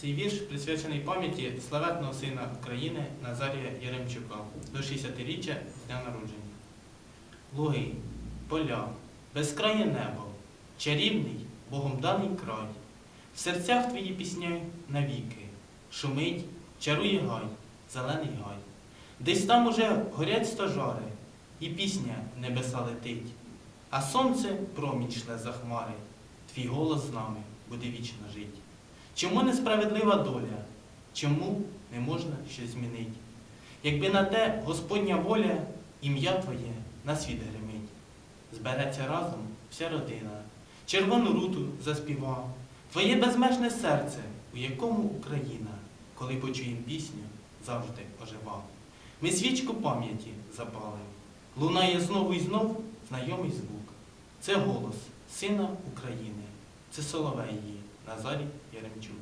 Цей вірш присвячений пам'яті славетного сина України Назарія Яремчука до 60-річчя з дня народження. Луги, поля, безкрає небо, чарівний Богом даний край. В серцях твої пісня навіки, шумить, чарує гай, зелений гай. Десь там уже горять стожари, і пісня небеса летить, а сонце промінь шле за хмари, твій голос з нами буде вічно жить. Чому несправедлива доля? Чому не можна щось змінити? Якби на те Господня воля, ім'я Твоє на світ гримить. Збереться разом вся родина, червону руту заспіва, Твоє безмежне серце, у якому Україна, коли почуєм пісню, завжди ожива. Ми свічку пам'яті запали, лунає знову і знов знайомий звук. Це голос Сина України, це Соловей її, Назарій Яремчук.